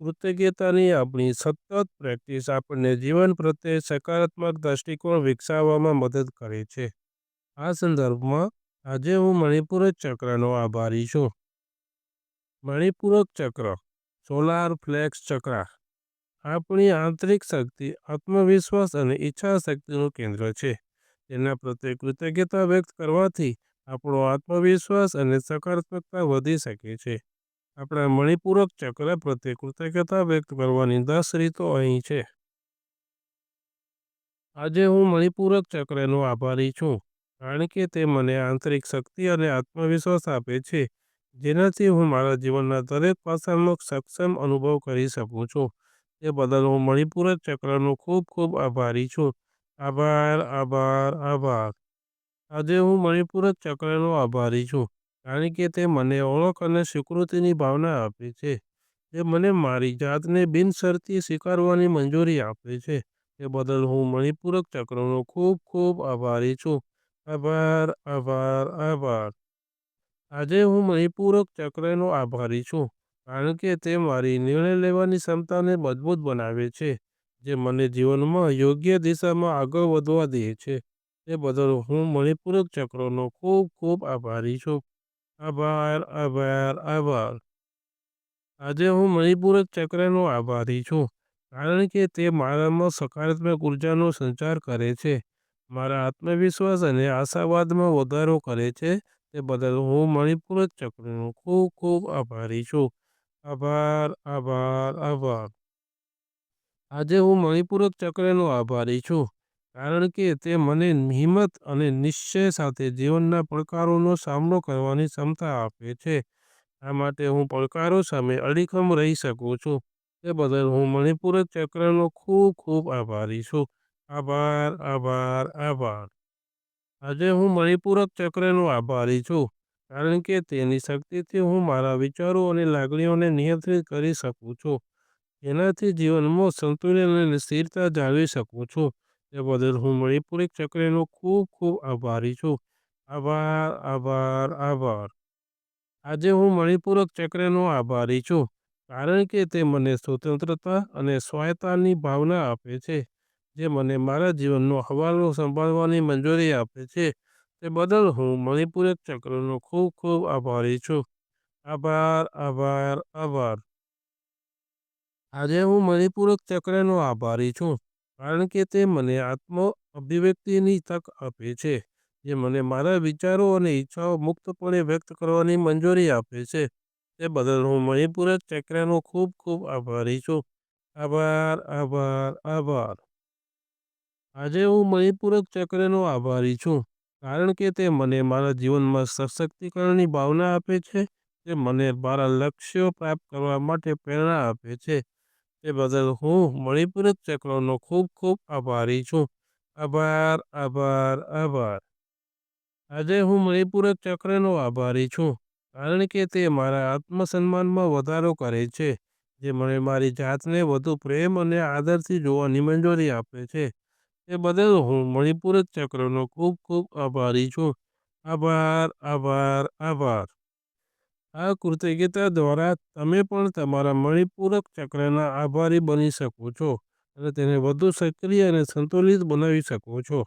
કૃતજ્ઞતાની આપણી સતત પ્રેક્ટિસ આપણને જીવન પ્રત્યે સકારાત્મક દ્રષ્ટિકોણ વિકસાવવામાં મદદ કરે છે. આ સંદર્ભમાં, આજે હું મણિપુરક ચક્રનો આભારી છું. મણિપૂરક ચક્ર, સોલાર ફ્લેક્સ ચક્ર, આપણી આંતરિક શક્તિ, આત્મવિશ્વાસ અને ઈચ્છા શક્તિનું કેન્દ્ર છે. તેના પ્રત્યે કૃતજ્ઞતા વ્યક્ત કરવાથી આપણો આત્મવિશ્વાસ અને સકારાત્મકતા વધી શકે છે. આપણા મણિપુરક ચક્ર પ્રત્યે કૃતજ્ઞતા વ્યક્ત કરવાની દસ રીતો અહીં છે. આજે હું મણિપુરક ચક્રનો આભારી છું કારણ કે તે મને આંતરિક શક્તિ અને આત્મવિશ્વાસ આપે છે જેનાથી હું મારા જીવનના દરેક પાસાનો સક્ષમ અનુભવ કરી શકું છું. તે બદલ હું મણિપુરક ચક્રનો ખૂબ ખૂબ આભારી છું. આભાર, આભાર, આભાર. આજે હું મણિપુરક ચક્રનો આભારી છું કારણ કે તે મને ઓળખ અને સ્વીકૃતિની ભાવના આપે છે. તે મને મારી જાતને બિનશરતી સ્વીકારવાની મંજૂરી આપે છે. તે બદલ હું મણિપૂરક ચક્રનો ખૂબ ખૂબ આભારી છું. આભાર, આભાર, આભાર. આજે હું મણિપૂરક ચક્રનો આભારી છું કારણ કે તે મારી નિર્ણય લેવાની ક્ષમતાને મજબૂત બનાવે છે, જે મને જીવનમાં યોગ્ય દિશામાં આગળ વધવા દે છે. તે બદલ હું મણિપૂરક ચક્રનો ખૂબ ખૂબ આભારી છું. આભાર, આભાર, આભાર. આજે હું મણિપુર ચક્રનો આભારી છું કારણ કે તે મારામાં સકારાત્મક ઉર્જાનો સંચાર કરે છે, મારા આત્મવિશ્વાસ અને આશાવાદમાં વધારો કરે છે. તે બદલ હું મણિપુર ચક્રનો ખૂબ ખૂબ આભારી છું. આભાર, આભાર, આભાર. આજે હું મણિપુર ચક્રનો આભારી છું કારણ કે તે મને હિંમત અને નિશ્ચય સાથે જીવનના પડકારોનો સામનો કરવાની ક્ષમતા આપે છે. આ માટે હું પડકારો સામે અડીખમ રહી શકું છું. તે બદલ હું મણિપુરક ચક્રનો ખૂબ ખૂબ આભારી છું. આભાર, આભાર, આભાર. આજે હું મણિપુરક ચક્રનો આભારી છું કારણ કે તેની શક્તિથી હું મારા વિચારો અને લાગણીઓને નિયંત્રિત કરી શકું છું, એનાથી જીવનમાં સંતુલન અને સ્થિરતા જાળવી શકું છું. તે બદલ હું મણિપુરક ચક્રનો ખૂબ ખૂબ આભારી છું. આભાર, આભાર, આભાર. આજે હું મણિપુરક ચક્રનો આભારી છું કારણ કે તે મને સ્વતંત્રતા અને સ્વાયત્તાની ભાવના આપે છે, જે મને મારા જીવનનો હવાલો સંભાળવાની મંજૂરી આપે છે. તે બદલ હું મણિપુરક ચક્રનો ખૂબ ખૂબ આભારી છું. આભાર, આભાર, આભાર. આજે હું મણિપુરક ચક્રનો આભારી છું કારણ કે તે મને આત્મ-અભિવ્યક્તિની તક આપે છે, જે મને મારા વિચારો અને ઈચ્છાઓ મુક્તપણે વ્યક્ત કરવાની મંજૂરી આપે છે. તે બદલ હું મણિપુરક ચક્રનો ખૂબ ખૂબ આભારી છું. આભાર, આભાર, આભાર. આજે હું મણિપુરક ચક્રનો આભારી છું કારણ કે તે મને મારા જીવનમાં સશક્તિકરણની ભાવના આપે છે. તે મને મારા લક્ષ્યો પ્રાપ્ત કરવા માટે પ્રેરણા આપે છે. તે બદલ હું મણિપુર ચક્રનો ખૂબ ખૂબ આભારી છું. આભાર, આભાર, આભાર. આજે હું મણિપુર ચક્રનો આભારી છું કારણ કે તે મારા આત્મસન્માનમાં વધારો કરે છે, જે મને મારી જાતને વધુ પ્રેમ અને આદરથી જોવાની મંજૂરી આપે છે. તે બદલ હું મણિપુર ચક્રનો ખૂબ ખૂબ આભારી છું. આભાર, આભાર, આભાર. આ કૃતજ્ઞતા દ્વારા તમે પણ તમારા મણિપૂરક ચક્રના આભારી બની શકો છો અને તેને વધુ સક્રિય અને સંતુલિત બનાવી શકો છો.